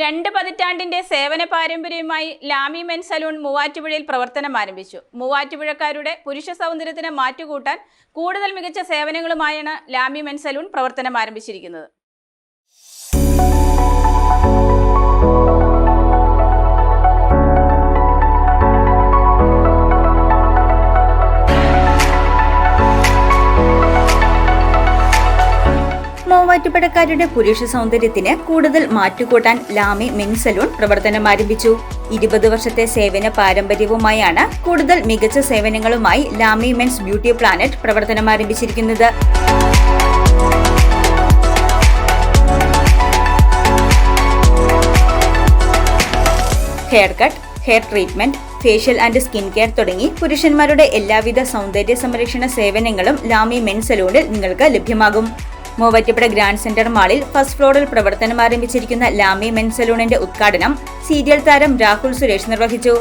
രണ്ട് പതിറ്റാണ്ടിന്റെ സേവന പാരമ്പര്യവുമായി ലാമി മെൻ സലൂൺ മൂവാറ്റുപുഴയിൽ പ്രവർത്തനം ആരംഭിച്ചു. മൂവാറ്റുപുഴക്കാരുടെ പുരുഷ സൗന്ദര്യത്തിന് മാറ്റുകൂട്ടാൻ കൂടുതൽ മികച്ച സേവനങ്ങളുമായാണ് ലാമി മെൻ സലൂൺ പ്രവർത്തനം ആരംഭിച്ചിരിക്കുന്നത്. മൂവാറ്റുപുഴക്കാരുടെ പുരുഷ സൗന്ദര്യത്തിന് കൂടുതൽ മാറ്റുകൂട്ടാൻ ലാമി മെൻ സലൂൺ പ്രവർത്തനം ആരംഭിച്ചു. ഇരുപത് വർഷത്തെ സേവന പാരമ്പര്യവുമായാണ് കൂടുതൽ മികച്ച സേവനങ്ങളുമായി ലാമി മെൻസ് ബ്യൂട്ടി പ്ലാനറ്റ് പ്രവർത്തനം ആരംഭിച്ചിരിക്കുന്നത്. Hair cut hair treatment facial and skin care തുടങ്ങി പുരുഷന്മാരുടെ എല്ലാവിധ സൗന്ദര്യ സംരക്ഷണ സേവനങ്ങളും ലാമി മെൻ സലൂണിൽ നിങ്ങൾക്ക് ലഭ്യമാകും. മൂവാറ്റുപുഴ ഗ്രാൻഡ് സെന്റർ മാളിൽ ഫസ്റ്റ് ഫ്ലോറിൽ പ്രവർത്തനം ആരംഭിച്ചിരിക്കുന്ന ലാമി മെൻ സലൂണിന്റെ ഉദ്ഘാടനം സീരിയൽ താരം രാഹുൽ സുരേഷ് നിർവഹിച്ചു.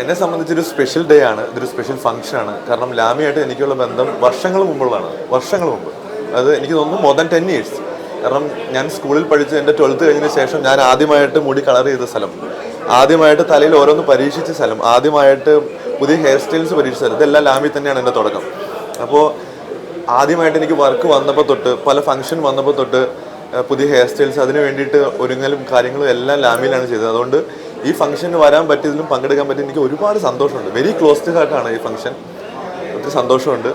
എന്നെ സംബന്ധിച്ചൊരു സ്പെഷ്യൽ ഡേ ആണ്. ഇതൊരു സ്പെഷ്യൽ ഫംഗ്ഷൻ ആണ്. കാരണം ലാമിയായിട്ട് എനിക്കുള്ള ബന്ധം വർഷങ്ങൾ മുമ്പുള്ളതാണ്. വർഷങ്ങൾ മുമ്പ്. അത് എനിക്ക് തോന്നുന്നു മോർ ദാൻ ടെൻ ഇയേഴ്സ് കാരണം ഞാൻ സ്കൂളിൽ പഠിച്ച് എന്റെ ട്വൽത്ത് കഴിഞ്ഞതിന് ശേഷം ഞാൻ ആദ്യമായിട്ട് മുടി കളർ ചെയ്ത സ്ഥലം. ആദ്യമായിട്ട് തലയിൽ ഓരോന്ന് പരീക്ഷിച്ച സ്ഥലം. ആദ്യമായിട്ട് പുതിയ ഹെയർ സ്റ്റൈൽസ് പരീക്ഷിച്ച സ്ഥലം. ഇതെല്ലാം ലാമി തന്നെയാണ് എന്റെ തുടക്കം. അപ്പോൾ ആദ്യമായിട്ട് എനിക്ക് വർക്ക് വന്നപ്പോൾ തൊട്ട് പല ഫംഗ്ഷൻ വന്നപ്പോൾ തൊട്ട് പുതിയ ഹെയർ സ്റ്റൈൽസ് അതിന് വേണ്ടിയിട്ട് ഒരുങ്ങലും കാര്യങ്ങളും എല്ലാം ലാമിയിലാണ് ചെയ്തത്. അതുകൊണ്ട് ഈ ഫംഗ്ഷന് വരാൻ പറ്റിയതിലും പങ്കെടുക്കാൻ പറ്റി എനിക്ക് ഒരുപാട് സന്തോഷമുണ്ട്. വെരി ക്ലോസ് ടു ഹാർട്ടാണ് ഈ ഫംഗ്ഷൻ ഒത്തിരി സന്തോഷമുണ്ട്.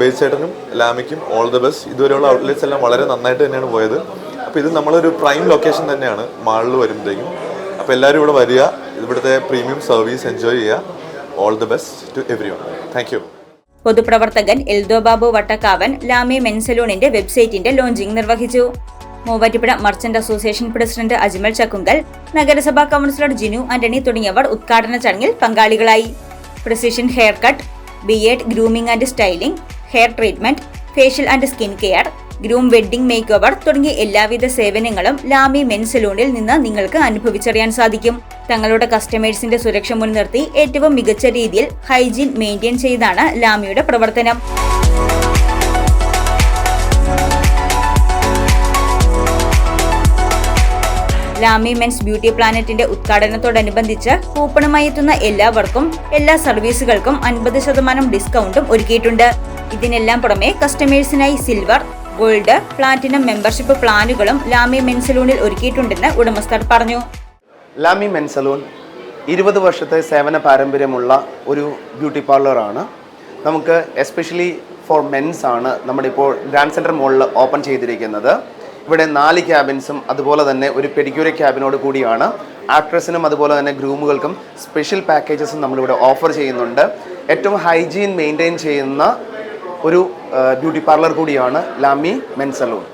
ബേസ് ചേട്ടനും ലാമിക്കും ഓൾ ദി ബെസ്റ്റ് ഇതുവരെയുള്ള ഔട്ട്ലെറ്റ്സ് എല്ലാം വളരെ നന്നായിട്ട് തന്നെയാണ് പോയത്. അപ്പോൾ ഇത് നമ്മളൊരു പ്രൈം ലൊക്കേഷൻ തന്നെയാണ്. മാളിൽ വരുമ്പോഴത്തേക്കും അപ്പോൾ എല്ലാവരും ഇവിടെ വരിക. ഇവിടുത്തെ പ്രീമിയം സർവീസ് എൻജോയ് ചെയ്യുക. All the best to everyone thank you പൊതുപ്രവർത്തകൻ എൽദോ ബാബു വട്ടക്കാവൻ ലാമി മെൻസലൂണിന്റെ വെബ്സൈറ്റിന്റെ ലോഞ്ചിംഗ് നിർവഹിച്ചു. Muvattupuzha merchant association president Ajmal Chakkungal നഗരസഭാ കൗൺസിലർ ജിനു ആന്റണി തുടങ്ങിയവർ ഉദ്ഘാടന ചടങ്ങിൽ പങ്കാളികളായി. Precision hair cut beard grooming and styling hair treatment facial and skin care groom wedding makeover തുടങ്ങിയ എല്ലാവിധ സേവനങ്ങളും ലാമി മെൻ സലൂണിൽ നിന്ന് നിങ്ങൾക്ക് അനുഭവിച്ചറിയാൻ സാധിക്കും. തങ്ങളുടെ കസ്റ്റമേഴ്സിന്റെ സുരക്ഷ മുൻനിർത്തി ഏറ്റവും മികച്ച രീതിയിൽ ഹൈജീൻ മെയിന്റെയിൻ ചെയ്താണ് ലാമിയുടെ പ്രവർത്തനം. ലാമി മെൻസ് ബ്യൂട്ടി പ്ലാനറ്റിന്റെ ഉദ്ഘാടനത്തോടനുബന്ധിച്ച് കൂപ്പണുമായി എത്തുന്ന എല്ലാവർക്കും എല്ലാ സർവീസുകൾക്കും അൻപത് ശതമാനം ഡിസ്കൗണ്ടും ഒരുക്കിയിട്ടുണ്ട്. ഇതിനെല്ലാം പുറമെ കസ്റ്റമേഴ്സിനായി സിൽവർ ഗോൾഡ് പ്ലാറ്റിനം മെമ്പർഷിപ്പ് പ്ലാനുകളും ലാമി മെൻസ് സലൂണിൽ ഒരുക്കിയിട്ടുണ്ടെന്ന് ഉടമസ്ഥർ പറഞ്ഞു. ലാമി മെൻസ് സലൂൺ ഇരുപത് വർഷത്തെ സേവന പാരമ്പര്യമുള്ള ഒരു ബ്യൂട്ടി പാർലറാണ് നമുക്ക് എസ്പെഷ്യലി ഫോർ മെൻസ് ആണ് നമ്മുടെ ഇപ്പോൾ ഗ്രാൻഡ് സെന്റർ മോളിൽ ഓപ്പൺ ചെയ്തിരിക്കുന്നത്. ഇവിടെ നാല് ക്യാബിൻസും അതുപോലെ തന്നെ ഒരു പെഡിക്യൂര ക്യാബിനോട് കൂടിയാണ്. ആക്ട്രസിനും അതുപോലെ തന്നെ ഗ്രൂമുകൾക്കും സ്പെഷ്യൽ പാക്കേജസും നമ്മളിവിടെ ഓഫർ ചെയ്യുന്നുണ്ട്. ഏറ്റവും ഹൈജീൻ മെയിന്റെയിൻ ചെയ്യുന്ന ഒരു ബ്യൂട്ടി പാർലർ കൂടിയാണ് ലാമി മെൻ സലൂൺ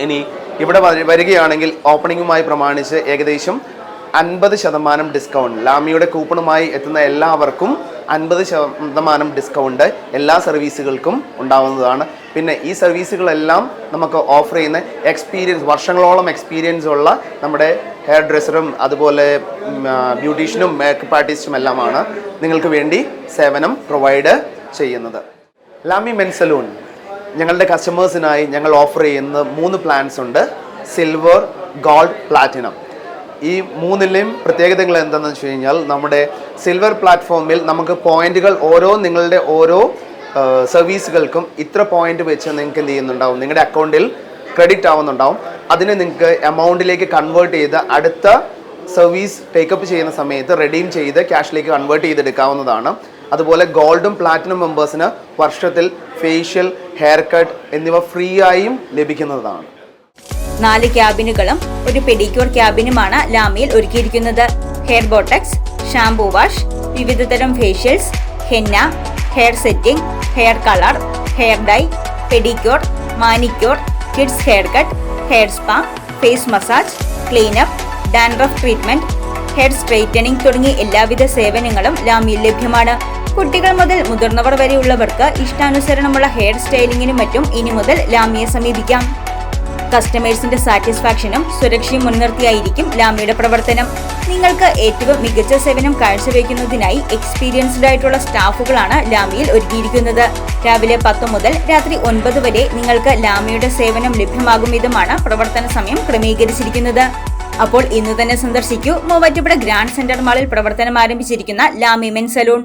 ഇനി ഇവിടെ വരി- വരികയാണെങ്കിൽ ഓപ്പണിങ്ങുമായി പ്രമാണിച്ച് ഏകദേശം അൻപത് ശതമാനം ഡിസ്കൗണ്ട് ലാമിയുടെ കൂപ്പണുമായി എത്തുന്ന എല്ലാവർക്കും അൻപത് ശതമാനം ഡിസ്കൗണ്ട് എല്ലാ സർവീസുകൾക്കും ഉണ്ടാവുന്നതാണ്. പിന്നെ ഈ സർവീസുകളെല്ലാം നമുക്ക് ഓഫർ ചെയ്യുന്ന എക്സ്പീരിയൻസ് വർഷങ്ങളോളം എക്സ്പീരിയൻസ് ഉള്ള നമ്മുടെ ഹെയർ ഡ്രസ്സറും അതുപോലെ ബ്യൂട്ടീഷ്യനും മേക്കപ്പ് ആർട്ടിസ്റ്റും എല്ലാമാണ് നിങ്ങൾക്ക് വേണ്ടി സേവനം പ്രൊവൈഡ് ചെയ്യുന്നത്. Lami men salon. ഞങ്ങളുടെ കസ്റ്റമേഴ്സിനായി ഞങ്ങൾ ഓഫർ ചെയ്യുന്ന മൂന്ന് പ്ലാൻസ് ഉണ്ട്. സിൽവർ ഗോൾഡ് പ്ലാറ്റിനം ഈ മൂന്നിലെയും പ്രത്യേകതകൾ എന്താണെന്ന് വെച്ച് കഴിഞ്ഞാൽ നമ്മുടെ സിൽവർ പ്ലാറ്റ്ഫോമിൽ നമുക്ക് പോയിന്റുകൾ ഓരോ നിങ്ങളുടെ ഓരോ സർവീസുകൾക്കും ഇത്ര പോയിന്റ് വെച്ച് നിങ്ങൾക്ക് എന്ത് ചെയ്യുന്നുണ്ടാവും? നിങ്ങളുടെ അക്കൗണ്ടിൽ ക്രെഡിറ്റ് ആവുന്നുണ്ടാവും. അതിനെ നിങ്ങൾക്ക് എമൗണ്ടിലേക്ക് കൺവേർട്ട് ചെയ്ത് അടുത്ത സർവീസ് ടേക്കപ്പ് ചെയ്യുന്ന സമയത്ത് റെഡീം ചെയ്ത് ക്യാഷിലേക്ക് കൺവേർട്ട് ചെയ്തെടുക്കാവുന്നതാണ്. അതുപോലെ ഗോൾഡും പ്ലാറ്റിനം മെമ്പേഴ്സിന് വർഷത്തിൽ ഫേഷ്യൽ ഹെയർ കട്ട് എന്നിവ ഫ്രീ ആയും ലഭിക്കുന്നതാണ്. നാല് ക്യാബിനുകളും ഒരു പെഡിക്യൂർ ക്യാബിനുമാണ് ലാമിയിൽ ഒരുക്കിയിരിക്കുന്നത്. ഹെയർ ബോട്ടക്സ് ഷാംപൂ വാഷ് വിവിധതരം facials henna hair setting hair colour hair dye pedicure manicure kids hair cut hair spa face massage cleanup dandruff treatment hair straightening തുടങ്ങി എല്ലാവിധ സേവനങ്ങളും ലാമിയിൽ ലഭ്യമാണ്. കുട്ടികൾ മുതൽ മുതിർന്നവർ വരെയുള്ളവർക്ക് ഇഷ്ടാനുസരണമുള്ള ഹെയർ സ്റ്റൈലിങ്ങിനും മറ്റും ഇനി മുതൽ ലാമിയെ സമീപിക്കാം. കസ്റ്റമേഴ്സിന്റെ സാറ്റിസ്ഫാക്ഷനും സുരക്ഷയും മുൻനിർത്തിയായിരിക്കും ലാമിയുടെ പ്രവർത്തനം. നിങ്ങൾക്ക് ഏറ്റവും മികച്ച സേവനം കാഴ്ചവെക്കുന്നതിനായി എക്സ്പീരിയൻസ്ഡ് ആയിട്ടുള്ള സ്റ്റാഫുകളാണ് ലാമിയിൽ ഒരുക്കിയിരിക്കുന്നത്. രാവിലെ പത്ത് മുതൽ രാത്രി ഒൻപത് വരെ നിങ്ങൾക്ക് ലാമിയുടെ സേവനം ലഭ്യമാകും വിധമാണ് പ്രവർത്തന സമയം ക്രമീകരിച്ചിരിക്കുന്നത്. അപ്പോൾ ഇന്ന് തന്നെ സന്ദർശിക്കൂ. മൂവാറ്റുപുഴ ഗ്രാൻഡ് സെന്റർ മാളിൽ പ്രവർത്തനം ആരംഭിച്ചിരിക്കുന്ന ലാമി മെൻ സലൂൺ.